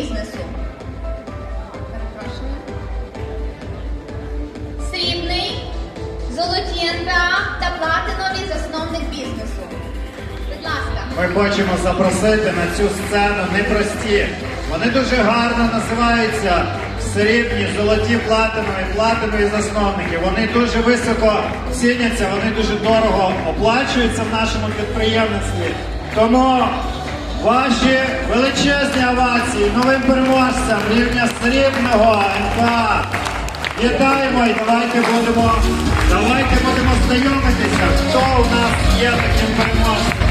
бізнесу. Перепрошую. Срібний, золоті НВА та платиновий засновник бізнесу. Будь ласка. Ми хочемо запросити на цю сцену непрості. Вони дуже гарно називаються срібні, золоті платинові, платинові засновники. Вони дуже високо ціняться, вони дуже дорого оплачуються в нашому підприємництві. Тому ваші величезні овації новим переможцям рівня срібного НПА. Вітаємо і давайте будемо, давайте будемо знайомитися, хто у нас є таким переможцем.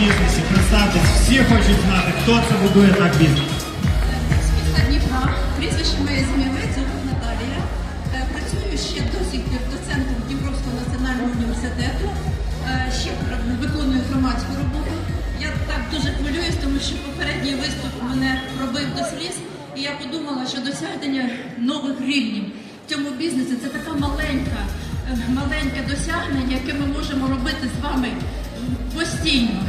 Бізнесі? Представтесь, всі хочуть знати, хто це будує так бізнес. Дніпра, прізвище моє Змієвець, Зубик Наталія. Е, Працюю ще до сих Дніпровського національного університету. Е, Ще виконую громадську роботу. Я так дуже хвилююсь, тому що попередній виступ мене пробив до сліз. І я подумала, що досягнення нових рівнів в цьому бізнесі це така маленька, е, маленьке досягнення, яке ми можемо робити з вами постійно.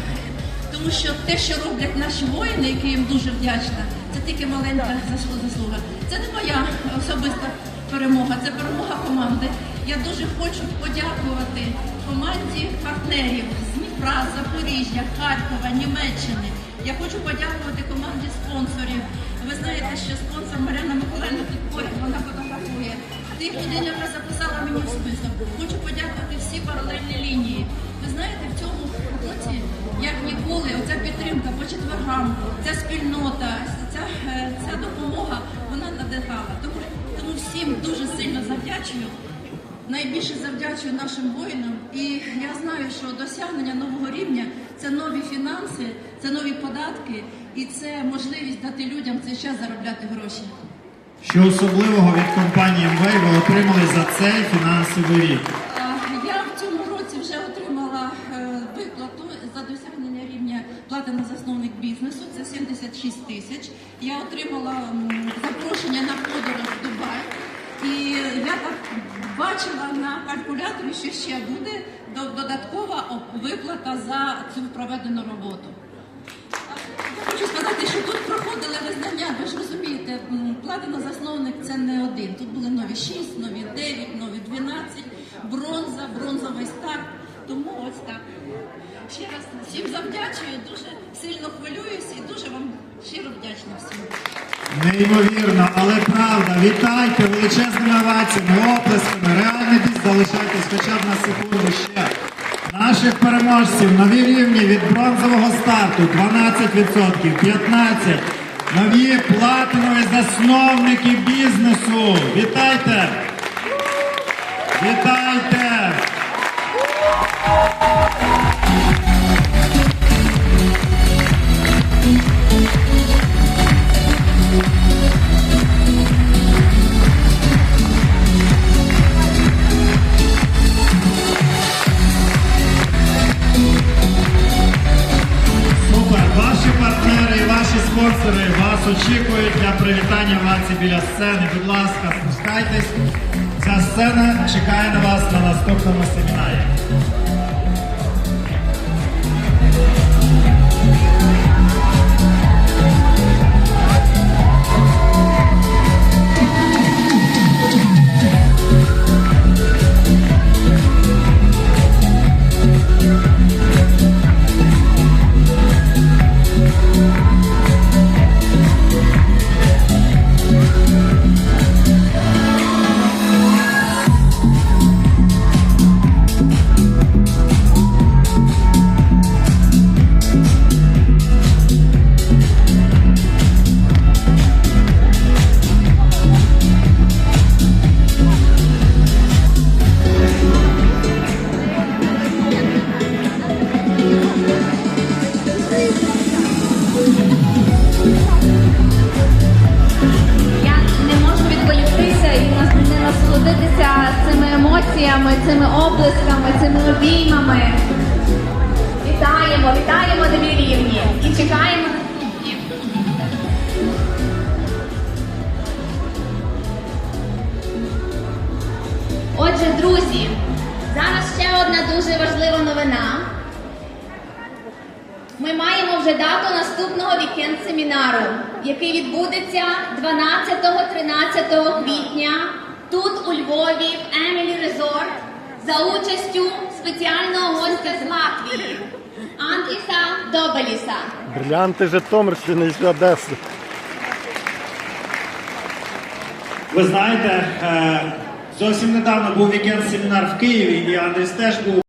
Тому що те, що роблять наші воїни, які їм дуже вдячна, це тільки маленька заслу- заслуга. Це не моя особиста перемога, це перемога команди. Я дуже хочу подякувати команді партнерів з Дніпра, Запоріжжя, Харкова, Німеччини. Я хочу подякувати команді спонсорів. Ви знаєте, що спонсор Марина Миколаївна тут поряд, вона фотографує. Тих людей, яка записала мені в список. Хочу подякувати всі паралельні лінії. По ця спільнота, ця, е, ця допомога, вона надихала. Тому, тому всім дуже сильно завдячую. Найбільше завдячую нашим воїнам, і я знаю, що досягнення нового рівня це нові фінанси, це нові податки, і це можливість дати людям цей час заробляти гроші. Що особливого від компанії МВ ви отримали за цей фінансовий рік? А, Я в цьому році вже отримала е, виплату за досягнення рівня плати на засновник бізнесу. Це 76 тисяч. Я отримала запрошення на подорож в Дубай. І я так бачила на калькуляторі, що ще буде додаткова виплата за цю проведену роботу. Я хочу сказати, що тут проходили визнання, ви ж розумієте, платина засновник це не один. Тут були нові 6, нові 9, нові 12, бронза, бронзовий старт. Тому ось так. Ще раз всім завдячую, дуже сильно хвилююсь і дуже вам щиро вдячна всім. Неймовірно, але правда. Вітайте величезними оваціями, оплесками. Реальний біс залишайтесь хоча б на секунду ще. Наших переможців нові рівні від бронзового старту 12%, 15%. Нові платинові засновники бізнесу. Вітайте! Вітайте! Очікують для привітання ваці біля сцени. Будь ласка, спускайтесь. Ця сцена чекає на вас на наступному семінарі. Емоціями, цими облисками, цими обіймами. вітаємо, вітаємо нові рівні і чекаємо. Отже, друзі, зараз ще одна дуже важлива новина. Ми маємо вже дату наступного вікенд семінару, який відбудеться 12-13 квітня тут у Львові в Емілі Резорт за участю спеціального гостя з Латвії Андріса Добеліса. Бриллианти Житомирщини і Одеси. Ви знаєте, е, зовсім недавно був вікенд семінар в Києві, і Андрій теж був.